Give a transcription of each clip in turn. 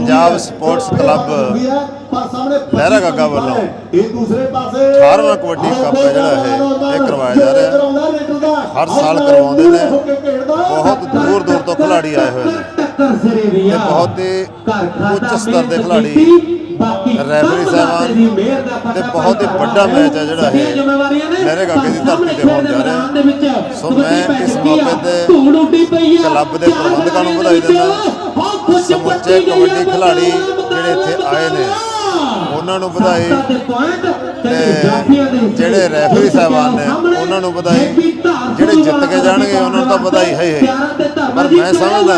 Punjab sports club Lehra Gaga ਵੱਲੋਂ ਇਹ ਦੂਸਰੇ ਪਾਸੇ 18ਵਾਂ ਕਬੱਡੀ ਕੱਪ ਹੈ ਜਿਹੜਾ ਇਹ ਇਹ ਕਰਵਾਇਆ ਜਾ ਰਿਹਾ। ਹਰ ਸਾਲ ਕਰਵਾਉਂਦੇ ਨੇ। ਬਹੁਤ ਦੂਰ ਦੂਰ ਤੋਂ ਖਿਡਾਰੀ ਆਏ ਹੋਏ ਨੇ। ਇਹ ਬਹੁਤ ਹੀ ਉੱਚ ਸਤਰ ਦੇ ਖਿਡਾਰੀ ਰੈਫਰੀ ਸਾਹਿਬਾਨ ਤੇ ਬਹੁਤ ਹੀ ਵੱਡਾ ਮੈਚ ਹੈ ਜਿਹੜਾ ਇਹ ਲਹਿਰੇ ਗਾਗੇ ਦੀ ਧਰਤੀ ਤੇ ਹੋਣ ਜਾ ਰਿਹਾ। ਸੋ ਮੈਂ ਇਸ ਮੌਕੇ ਤੇ ਕਲੱਬ ਦੇ ਪ੍ਰਬੰਧਕਾਂ ਨੂੰ ਵਧਾਈ ਦਿੰਦਾ। ਸਮੁੱਚੇ ਕਬੱਡੀ ਖਿਡਾਰੀ ਜਿਹੜੇ ਇੱਥੇ ਆਏ ਨੇ। ਉਹਨਾਂ ਨੂੰ ਵਧਾਈ। ਤੇ ਜਿਹੜੇ ਰੈਫਰੀ ਸਾਹਿਬਾਨ ਨੇ ਉਹਨਾਂ ਨੂੰ ਵਧਾਈ। ਜਿਹੜੇ ਜਿੱਤ ਕੇ ਜਾਣਗੇ ਉਹਨਾਂ ਨੂੰ ਤਾਂ ਵਧਾਈ ਹੈ ਹੀ ਪਰ ਮੈਂ ਸਮਝਦਾ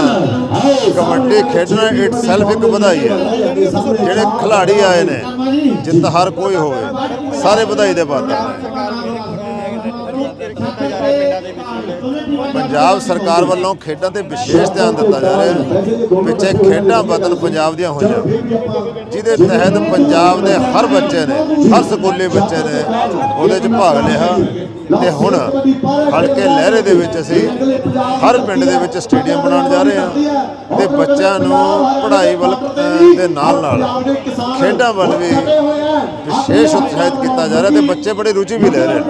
ਕਬੱਡੀ ਖੇਡਣਾ ਇਟ ਸੈਲਫ ਇੱਕ ਵਧਾਈ ਹੈ। ਜਿਹੜੇ ਖਿਡਾਰੀ ਆਏ ਨੇ ਜਿੱਤ ਹਰ ਕੋਈ ਹੋਵੇ ਸਾਰੇ ਵਧਾਈ ਦੇ ਪਾਤਰ ਨੇ। ਪੰਜਾਬ ਸਰਕਾਰ ਵੱਲੋਂ ਖੇਡਾਂ ਤੇ ਵਿਸ਼ੇਸ਼ ਧਿਆਨ ਦਿੱਤਾ ਜਾ ਰਿਹਾ ਹੈ। ਪਿੱਛੇ ਖੇਡਾਂ ਵਤਨ ਪੰਜਾਬ ਦੀਆਂ ਹੋਈਆਂ। ਜਿਹਦੇ ਤਹਿਤ ਪੰਜਾਬ ਦੇ ਹਰ ਬੱਚੇ ਨੇ, ਹਰ ਸਕੂਲੀ ਬੱਚੇ ਨੇ, ਉਹਦੇ 'ਚ ਭਾਗ ਲਿਆ। ਤੇ ਹੁਣ ਹਲਕੇ ਲਹਿਰੇ ਦੇ ਵਿੱਚ ਅਸੀਂ ਹਰ ਪਿੰਡ ਦੇ ਵਿੱਚ ਸਟੇਡੀਅਮ ਬਣਾਉਣ ਜਾ ਰਹੇ ਹਾਂ। ਤੇ ਬੱਚਿਆਂ ਨੂੰ ਪੜ੍ਹਾਈ ਵੱਲ ਦੇ ਨਾਲ ਨਾਲ ਖੇਡਾਂ ਵੱਲ ਵੀ ਵਿਸ਼ੇਸ਼ ਉਤਸ਼ਾਹਿਤ ਕੀਤਾ ਜਾ ਰਿਹਾ। ਤੇ ਬੱਚੇ ਬੜੀ ਰੁਚੀ ਵੀ ਲੈ ਰਹੇ ਨੇ।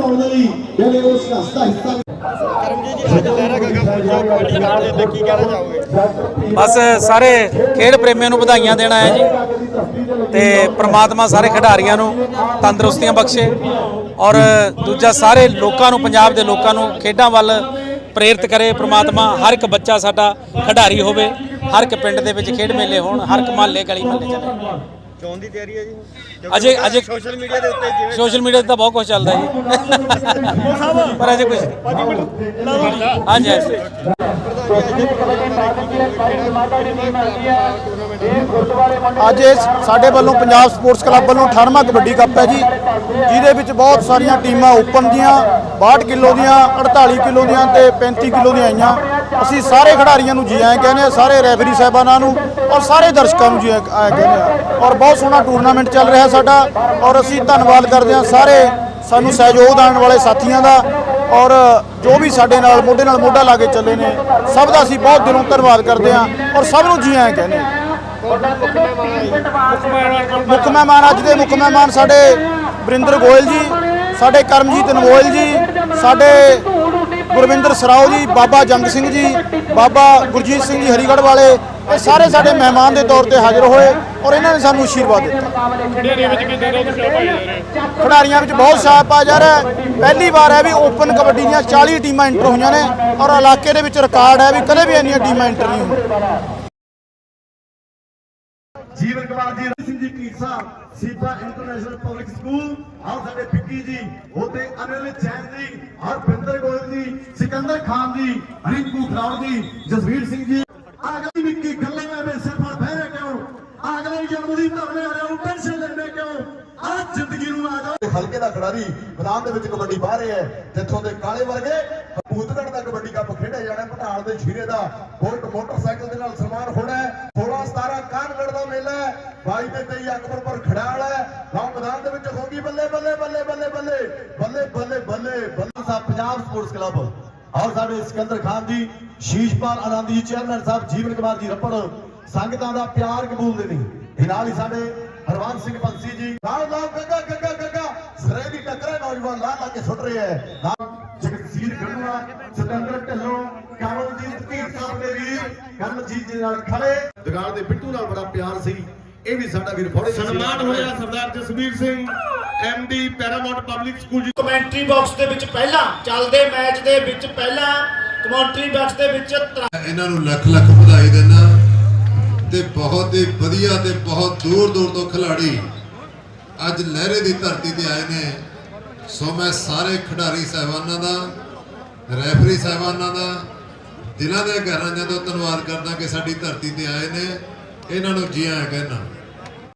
ਬਸ ਸਾਰੇ ਖੇਡ ਪ੍ਰੇਮੀਆਂ ਨੂੰ ਵਧਾਈਆਂ ਦੇਣਾ ਹੈ ਜੀ ਤੇ ਪ੍ਰਮਾਤਮਾ ਸਾਰੇ ਖਿਡਾਰੀਆਂ ਨੂੰ ਤੰਦਰੁਸਤੀਆਂ ਬਖਸ਼ੇ ਔਰ ਦੂਜਾ ਸਾਰੇ ਲੋਕਾਂ ਨੂੰ, ਪੰਜਾਬ ਦੇ ਲੋਕਾਂ ਨੂੰ ਖੇਡਾਂ ਵੱਲ ਪ੍ਰੇਰਿਤ ਕਰੇ ਪ੍ਰਮਾਤਮਾ, ਹਰ ਇੱਕ ਬੱਚਾ ਸਾਡਾ ਖਿਡਾਰੀ ਹੋਵੇ, ਹਰ ਇੱਕ ਪਿੰਡ ਦੇ ਵਿੱਚ ਖੇਡ ਮੇਲੇ ਹੋਣ, ਹਰ ਇੱਕ ਮਹੱਲੇ ਗਲੀ ਮਹੱਲੇ ਚੱਲੇ ਚੋਣ ਦੀ ਤਿਆਰੀ ਹੈ ਜੀ ਅਜੇ ਅਜੇ ਸੋਸ਼ਲ ਮੀਡੀਆ ਦੇ ਉੱਤੇ ਜਿਵੇਂ ਸੋਸ਼ਲ ਮੀਡੀਆ ਤੇ ਤਾਂ ਬਹੁਤ ਕੁਝ ਚੱਲਦਾ ਜੀ। ਪਰ ਅਜੇ ਕੁਝ ਹਾਂਜੀ ਹਾਂਜੀ। ਅੱਜ ਇਹ ਸਾਡੇ ਵੱਲੋਂ ਪੰਜਾਬ ਸਪੋਰਟਸ ਕਲੱਬ ਵੱਲੋਂ 18ਵਾਂ ਕਬੱਡੀ ਕੱਪ ਹੈ ਜੀ। ਜਿਹਦੇ ਵਿੱਚ ਬਹੁਤ ਸਾਰੀਆਂ ਟੀਮਾਂ ਓਪਨ ਦੀਆਂ 62 ਕਿਲੋ ਦੀਆਂ 48 ਕਿਲੋ ਦੀਆਂ ਤੇ 35 ਕਿਲੋ ਦੀਆਂ ਆਈਆਂ। ਅਸੀਂ ਸਾਰੇ ਖਿਡਾਰੀਆਂ ਨੂੰ ਜੀ ਆਏ ਕਹਿੰਦੇ ਆ ਸਾਰੇ ਰੈਫਰੀ ਸਾਹਿਬਾਨਾਂ ਨੂੰ ਔਰ ਸਾਰੇ ਦਰਸ਼ਕਾਂ ਨੂੰ ਜੀ ਆਏ ਕਹਿੰਦੇ ਆ ਔਰ ਬਹੁਤ ਬਹੁਤ ਸੋਹਣਾ ਟੂਰਨਾਮੈਂਟ ਚੱਲ ਰਿਹਾ ਸਾਡਾ ਔਰ ਅਸੀਂ ਧੰਨਵਾਦ ਕਰਦੇ ਹਾਂ ਸਾਰੇ ਸਾਨੂੰ ਸਹਿਯੋਗ ਦੇਣ ਵਾਲੇ ਸਾਥੀਆਂ ਦਾ ਔਰ ਜੋ ਵੀ ਸਾਡੇ ਨਾਲ ਮੋਢੇ ਨਾਲ ਮੋਢਾ ਲਾ ਕੇ ਚੱਲੇ ਨੇ, ਸਭ ਦਾ ਅਸੀਂ ਬਹੁਤ ਦਿਲੋਂ ਧੰਨਵਾਦ ਕਰਦੇ ਹਾਂ ਔਰ ਸਭ ਨੂੰ ਜੀ ਆਏ ਕਹਿੰਦੇ ਮੁੱਖ ਮਹਿਮਾਨ ਅੱਜ ਦੇ ਮੁੱਖ ਮਹਿਮਾਨ ਸਾਡੇ ਵਰਿੰਦਰ ਗੋਇਲ ਜੀ, ਸਾਡੇ ਕਰਮਜੀਤ ਨਵੋਇਲ ਜੀ, ਸਾਡੇ ਗੁਰਵਿੰਦਰ ਸਰਾਓ ਜੀ, ਬਾਬਾ ਜੰਗ ਸਿੰਘ ਜੀ, ਬਾਬਾ ਗੁਰਜੀਤ ਸਿੰਘ ਜੀ ਹਰੀਗੜ੍ਹ ਵਾਲੇ, ਇਹ ਸਾਰੇ ਸਾਡੇ ਮਹਿਮਾਨ ਦੇ ਤੌਰ ਤੇ ਹਾਜ਼ਰ ਹੋਏ। ਔਰ ਇਹਨਾਂ ਨੇ ਸਾਨੂੰ ਆਸ਼ੀਰਵਾਦ ਦਿੱਤਾ। ਖਿਡਾਰੀਆਂ ਵਿੱਚ ਬਹੁਤ ਉਤਸ਼ਾਹ ਪਾਇਆ ਜਾ ਰਿਹਾ ਹੈ। ਪਹਿਲੀ ਵਾਰ ਹੈ ਵੀ ਓਪਨ ਕਬੱਡੀ ਦੀਆਂ 40 ਟੀਮਾਂ ਐਂਟਰ ਹੋਈਆਂ ਨੇ ਔਰ ਇਲਾਕੇ ਦੇ ਵਿੱਚ ਰਿਕਾਰਡ ਹੈ ਵੀ ਕਦੇ ਵੀ ਇੰਨੀਆਂ ਟੀਮਾਂ ਐਂਟਰ ਨਹੀਂ ਹੋਈਆਂ। ਜੀਵਨ ਕੁਮਾਰ ਜੀ ਸਿੰਘ ਜੀ ਕੀਸਾ ਸੀਪਾ ਇੰਟਰਨੈਸ਼ਨਲ ਪਬਲਿਕ ਸਕੂਲ ਆਹ ਸਾਡੇ ਵਿੱਕੀ ਜੀ ਉਹਤੇ ਅਨਿਲ ਜੈਨ ਜੀ ਔਰ ਗੋਇਲ ਜੀ, ਸਿਕੰਦਰ ਖਾਨ ਜੀ, ਰਿੰਕੂ ਖਰਾੜ ਜੀ, ਜਸਵੀਰ ਸਿੰਘ ਜੀ ਆਗਲੀ ਵਿੱਕੀ ਗੱਲਾਂ ਐਵੇਂ ਸਿਰ ਪਰ ਬਹਿਰੇ ਕਿਉਂ ਆਗਲੇ ਜਨਮ ਦੀ ਧਰਨੇ ਆ ਰਿਹਾ ਟੈਨਸ਼ਨ ਲੈਂਦੇ ਕਿਉਂ? ਆ ਜ਼ਿੰਦਗੀ ਨੂੰ ਆ ਜਾਓ ਹਲਕੇ ਦਾ ਖਿਡਾਰੀ ਮੈਦਾਨ ਦੇ ਵਿੱਚ ਕਬੱਡੀ ਬਾਹ ਰਿਹਾ ਹੈ ਜਿੱਥੋਂ ਦੇ ਕਾਲੇ ਵਰਗੇ ਕਪੂਤਗੜ ਦਾ ਕਬੱਡੀ ਕੱਪ ਖੇਡਿਆ ਜਾਣਾ ਪਟਾਲ ਦੇ ਛੀਰੇ ਦਾ ਬੁਲਟ ਮੋਟਰਸਾਈਕਲ ਦੇ ਨਾਲ ਸਨਮਾਨ ਹੋਣਾ ਹੈ। 16 17 ਕਾਨਗੜ ਦਾ ਮੇਲਾ ਹੈ। 22 ਤੇ 23 ਅਕਬਰਪੁਰ ਖੜਾਲ ਹੈ। ਲਓ ਮੈਦਾਨ ਦੇ ਵਿੱਚ ਹੋਗੀ ਬੱਲੇ ਬੱਲੇ ਬੱਲੇ ਬੱਲੇ ਬੱਲੇ ਬੱਲੇ ਬੱਲੇ ਬੱਲੇ ਬੱਲੇ। ਸਾਹਿਬ ਪੰਜਾਬ ਸਪੋਰਟਸ ਕਲੱਬ। ਔਰ ਸਾਡੇ ਸਿਕੰਦਰ ਖਾਨ ਜੀ ਸ਼ੀਸ਼ਪਾਲ ਆਨੰਦ ਜੀ ਚੇਅਰਮੈਨ ਸਾਹਿਬ ਜੀਵਨ ਕੁਮਾਰ ਜੀ ਰੱਪੜ। ਸੰਗਤਾਂ ਦਾ ਪਿਆਰ ਕਬੂਲਦੇ ਨਹੀਂ ਇਹ ਨਾਲ ਹੀ ਸਾਡੇ ਹਰਵੰਤ ਸਿੰਘ ਪੰਸੀ ਜੀ ਨਾਲ ਨਾਲ ਗੱਗਾ ਗੱਗਾ ਗੱਗਾ। ਸਰੇ ਦੀ ਟੱਕਰੇ ਨੌਜਵਾਨ ਲਾ ਲਾ ਕੇ ਸੁੱਟ ਰਿਹਾ ਹੈ ਨਾਲ ਜਗਸੀਰ ਗੜੂਆ ਸਤਿੰਦਰ ਢਿੱਲੋਂ ਕਮਲਜੀਤ ਧੀਰ ਸਾਹਿਬ ਦੇ ਵੀਰ ਕਰਮਜੀਤ ਜੀ ਨਾਲ ਖੜੇ। ਦੁਕਾਨ ਦੇ ਪਿੱਟੂ ਨਾਲ ਬੜਾ ਪਿਆਰ ਸੀ। ਇਹ ਵੀ ਸਾਡਾ ਵੀਰ ਫੋੜੇ ਸਨਮਾਨ ਹੋਇਆ Sardar Jasvir Singh MD Paramount public school ji. Commentary box ਦੇ ਵਿੱਚ ਪਹਿਲਾਂ ਚੱਲਦੇ ਮੈਚ ਦੇ ਵਿੱਚ ਪਹਿਲਾਂ ਕਮੈਂਟਰੀ ਬਾਕਸ ਦੇ ਵਿੱਚ ਇਹਨਾਂ ਨੂੰ ਲੱਖ ਲੱਖ ਵਧਾਈ ਦਿੰਦਾ। ਤੇ ਬਹੁਤ ਹੀ ਵਧੀਆ ਤੇ ਬਹੁਤ ਦੂਰ ਦੂਰ ਤੋਂ ਖਿਡਾਰੀ ਅੱਜ ਲਹਿਰੇ ਦੀ ਧਰਤੀ ਤੇ ਆਏ ਨੇ। ਸੋ ਮੈਂ ਸਾਰੇ ਖਿਡਾਰੀ ਸਹਿਬਾਨਾਂ ਦਾ, ਰੈਫਰੀ ਸਹਿਬਾਨਾਂ ਦਾ, ਦਿਲਾਂ ਦੇ ਘਰਾਂ ਤੋਂ ਧੰਨਵਾਦ ਕਰਦਾ ਕਿ ਸਾਡੀ ਧਰਤੀ ਤੇ ਆਏ ਨੇ। ਇਹਨਾਂ ਨੂੰ ਜੀ ਆਇਆਂ ਕਹਿਣਾ